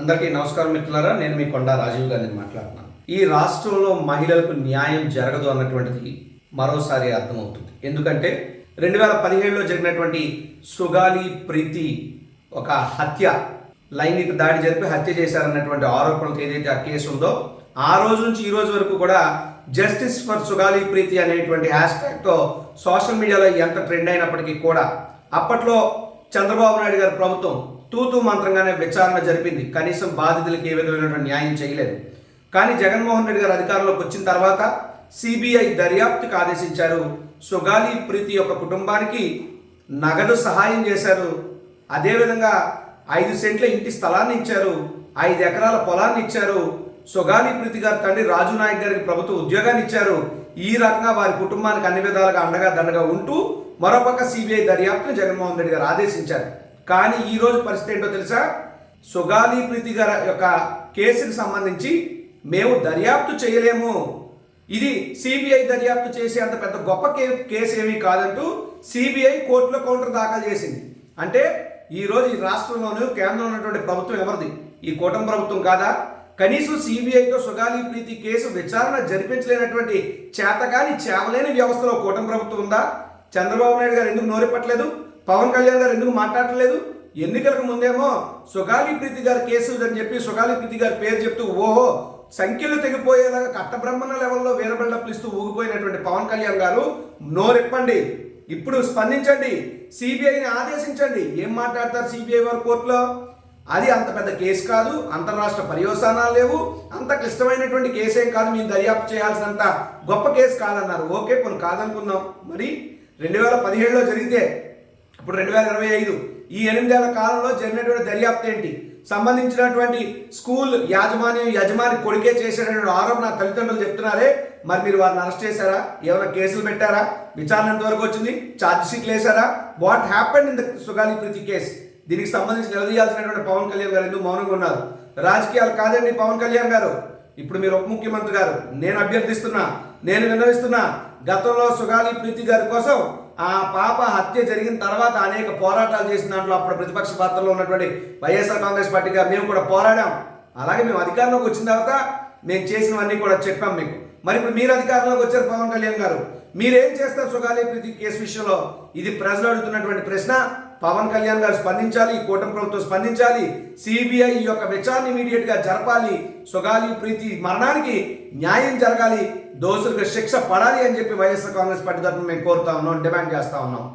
అందరికీ నమస్కారం మిత్రులారా నేను మీ కొండ రాజీవ్ గాంధీని మాట్లాడుతున్నాను. ఈ రాష్ట్రంలో మహిళలకు న్యాయం జరగదు అన్నటువంటిది మరోసారి అర్థమవుతుంది. ఎందుకంటే రెండు వేల పదిహేడులో జరిగినటువంటి సుగాలి ప్రీతి ఒక హత్య లైంగిక దాడి జరిపి హత్య చేశారన్నటువంటి ఆరోపణలకు ఏదైతే ఆ కేసు ఉందో ఆ రోజు నుంచి ఈ రోజు వరకు కూడా జస్టిస్ ఫర్ సుగాలి ప్రీతి అనేటువంటి హ్యాష్ ట్యాగ్తో సోషల్ మీడియాలో ఎంత ట్రెండ్ అయినప్పటికీ కూడా అప్పట్లో చంద్రబాబు నాయుడు గారి ప్రభుత్వం తూతూ మంత్రంగానే విచారణ జరిపింది. కనీసం బాధితులకు ఏ విధమైనటువంటి న్యాయం చేయలేదు. కానీ జగన్మోహన్ రెడ్డి గారు అధికారంలోకి వచ్చిన తర్వాత సిబిఐ దర్యాప్తుకు ఆదేశించారు. సుగాలి ప్రీతి యొక్క కుటుంబానికి నగదు సహాయం చేశారు. అదేవిధంగా ఐదు సెంట్ల ఇంటి స్థలాన్ని ఇచ్చారు. ఐదు ఎకరాల పొలాన్ని ఇచ్చారు. సుగాలి ప్రీతి గారి తండ్రి రాజు నాయక్ గారికి ప్రభుత్వ ఉద్యోగాన్ని ఇచ్చారు. ఈ రకంగా వారి కుటుంబానికి అన్ని విధాలుగా అండగా దండగా ఉంటూ మరోపక్క సిబిఐ దర్యాప్తును జగన్మోహన్ రెడ్డి గారు ఆదేశించారు. కానీ ఈ రోజు పరిస్థితి ఏంటో తెలుసా? సుగాలి ప్రీతి గారి యొక్క కేసుకి సంబంధించి మేము దర్యాప్తు చేయలేము. ఇది సిబిఐ దర్యాప్తు చేసే అంత పెద్ద గొప్ప కే కేసు ఏమీ కాదంటూ సిబిఐ కోర్టులో కౌంటర్ దాఖలు చేసింది. అంటే ఈరోజు ఈ రాష్ట్రంలోనూ కేంద్రంలో ఉన్నటువంటి ప్రభుత్వం ఎవరిది? ఈ కూటమి ప్రభుత్వం కాదా? కనీసం సిబిఐతో సుగాలి ప్రీతి కేసు విచారణ జరిపించలేనటువంటి చేతగాని చేవలేని వ్యవస్థలో కూటమి ప్రభుత్వం ఉందా? చంద్రబాబు నాయుడు గారు ఎందుకు నోరెప్పట్లేదు పవన్ కళ్యాణ్ గారు ఎందుకు మాట్లాడట్లేదు? ఎన్నికలకు ముందేమో సుగాలి ప్రీతి గారి కేసు అని చెప్పి సుగాలి ప్రీతి గారి పేరు చెప్తూ ఓహో సంఖ్యలు తెగిపోయేలాగా కట్టబ్రహ్మణ లెవెల్లో వీరబిల్డప్లు ఇస్తూ ఊగిపోయినటువంటి పవన్ కళ్యాణ్ గారు నోరెప్పండి ఇప్పుడు స్పందించండి. సిబిఐని ఆదేశించండి. ఏం మాట్లాడతారు సిబిఐ వారు కోర్టులో? అది అంత పెద్ద కేసు కాదు అంతరాష్ట్ర పర్యవసానాలు లేవు అంత క్లిష్టమైనటువంటి కేసేం ఏం కాదు మీరు దర్యాప్తు చేయాల్సినంత గొప్ప కేసు కాదన్నారు. ఓకే కొన్ని కాదనుకుందాం. మరి రెండు వేల పదిహేడులో జరిగితే ఇప్పుడు రెండు వేల ఇరవై ఐదు ఈ ఎనిమిదేళ్ళ కాలంలో జరిగినటువంటి దర్యాప్తు ఏంటి? సంబంధించినటువంటి స్కూల్ యాజమాన్యం యజమాని కొడుకే చేసేటటువంటి ఆరోపణ తల్లిదండ్రులు చెప్తున్నారే. మరి మీరు వారిని అరెస్ట్ చేశారా? ఏమైనా కేసులు పెట్టారా? విచారణ ఎంతవరకు వచ్చింది? ఛార్జ్ షీట్లు వేశారా? What happened in the Sugali Preethi case? దీనికి సంబంధించి నిలదీయాల్సినటువంటి పవన్ కళ్యాణ్ గారు ఎందుకు మౌనంగా ఉన్నారు? రాజకీయాలు కాదండి పవన్ కళ్యాణ్ గారు. ఇప్పుడు మీరు ఉప ముఖ్యమంత్రి గారు. నేను అభ్యర్థిస్తున్నా నేను విన్నవిస్తున్నా గతంలో సుగాలి ప్రీతి గారి కోసం ఆ పాప హత్య జరిగిన తర్వాత అనేక పోరాటాలు చేసిన దాంట్లో అప్పుడు ప్రతిపక్ష పాత్రలో ఉన్నటువంటి వైఎస్ఆర్ కాంగ్రెస్ పార్టీ గారు మేము కూడా పోరాడాం. అలాగే మేము అధికారంలోకి వచ్చిన తర్వాత మేము చేసినవన్నీ కూడా చెప్పాం మీకు. మరి ఇప్పుడు మీరు అధికారంలోకి వచ్చారు పవన్ కళ్యాణ్ గారు. మీరేం చేస్తారు సుగాలి ప్రీతి కేసు విషయంలో? ఇది ప్రజలు అడుగుతున్నటువంటి ప్రశ్న. పవన్ కళ్యాణ్ గారు స్పందించాలి కూటమి ప్రభుత్వం స్పందించాలి సిబిఐ యొక్క విచారణ ఇమీడియట్గా జరపాలి సుగాలి ప్రీతి మరణానికి న్యాయం జరగాలి దోషులకు శిక్ష పడాలి అని చెప్పి వైఎస్ఆర్ కాంగ్రెస్ పార్టీ తరఫున మేము కోరుతా ఉన్నాం డిమాండ్ చేస్తా ఉన్నాం.